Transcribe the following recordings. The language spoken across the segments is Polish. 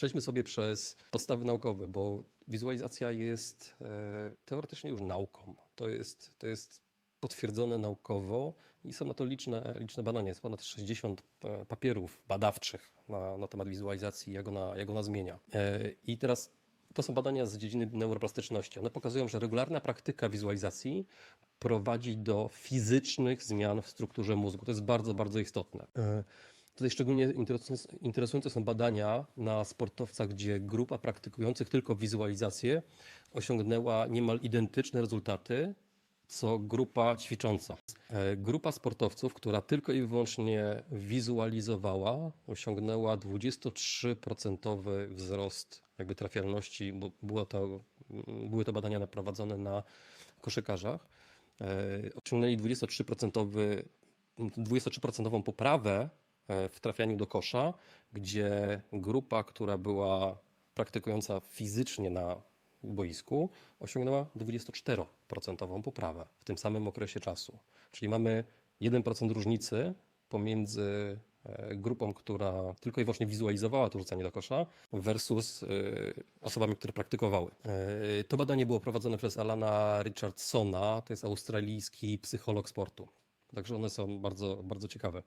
Przejdźmy sobie przez podstawy naukowe, bo wizualizacja jest e, teoretycznie już nauką. To jest, to jest potwierdzone naukowo i są na to liczne, liczne badania. Jest ponad 60 e, papierów badawczych na, na temat wizualizacji, jak ona, jak ona zmienia. E, I teraz to są badania z dziedziny neuroplastyczności. One pokazują, że regularna praktyka wizualizacji prowadzi do fizycznych zmian w strukturze mózgu. To jest bardzo, bardzo istotne. Tutaj szczególnie interesujące, są badania na sportowcach, gdzie grupa praktykujących tylko wizualizację osiągnęła niemal identyczne rezultaty co grupa ćwicząca. E, Grupa sportowców, która tylko i wyłącznie wizualizowała, osiągnęła 23% wzrost jakby trafialności, bo było to, były to badania naprowadzone na koszykarzach. E, Osiągnęli 23%, 23% poprawę w trafianiu do kosza, gdzie grupa, która była praktykująca fizycznie na boisku, osiągnęła 24% poprawę w tym samym okresie czasu. Czyli mamy 1% różnicy pomiędzy e, grupą, która tylko i wyłącznie wizualizowała to rzucanie do kosza versus e, osobami, które praktykowały. E, To badanie było prowadzone przez Alana Richardsona, to jest australijski psycholog sportu. Także one są bardzo, bardzo ciekawe.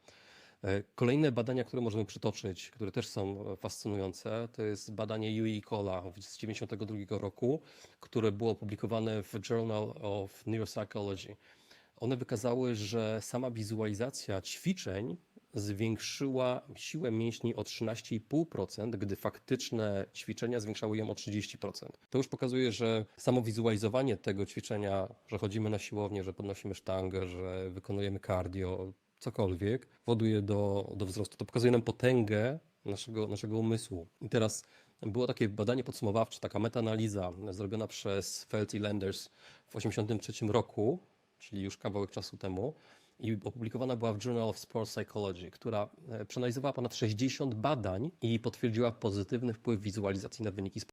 E, Kolejne badania, które możemy przytoczyć, które też są e, fascynujące, to jest badanie Yui Cola z 1992 roku, które było opublikowane w Journal of Neuropsychology. One wykazały, że sama wizualizacja ćwiczeń zwiększyła siłę mięśni o 13,5%, gdy faktyczne ćwiczenia zwiększały ją o 30%. To już pokazuje, że samo wizualizowanie tego ćwiczenia, że chodzimy na siłownię, że podnosimy sztangę, że wykonujemy cardio, cokolwiek, powoduje do, do wzrostu. To pokazuje nam potęgę naszego, naszego umysłu. I teraz było takie badanie podsumowawcze, taka metaanaliza zrobiona przez Felt i Landers w 1983 roku, czyli już kawałek czasu temu, i opublikowana była w Journal of Sports Psychology, która e, przeanalizowała ponad 60 badań i potwierdziła pozytywny wpływ wizualizacji na wyniki sportowe.